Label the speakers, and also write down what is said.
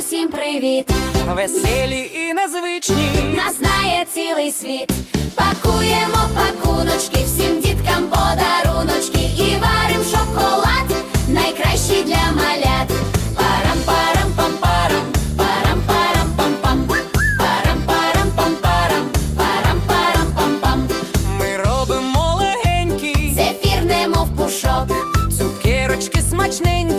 Speaker 1: усім привіт. Веселі і незвичні.
Speaker 2: Нас знає цілий світ. Пакуємо пакуночки, всім діткам подаруночки і варим шоколад. Найкращий для малят. Парам-парам-пам-парам, парам, парампампам, парам-парам-пам-парам, парам, парампампам. Ми робимо легенькі, зефір немов пушок, цукерочки смачненькі.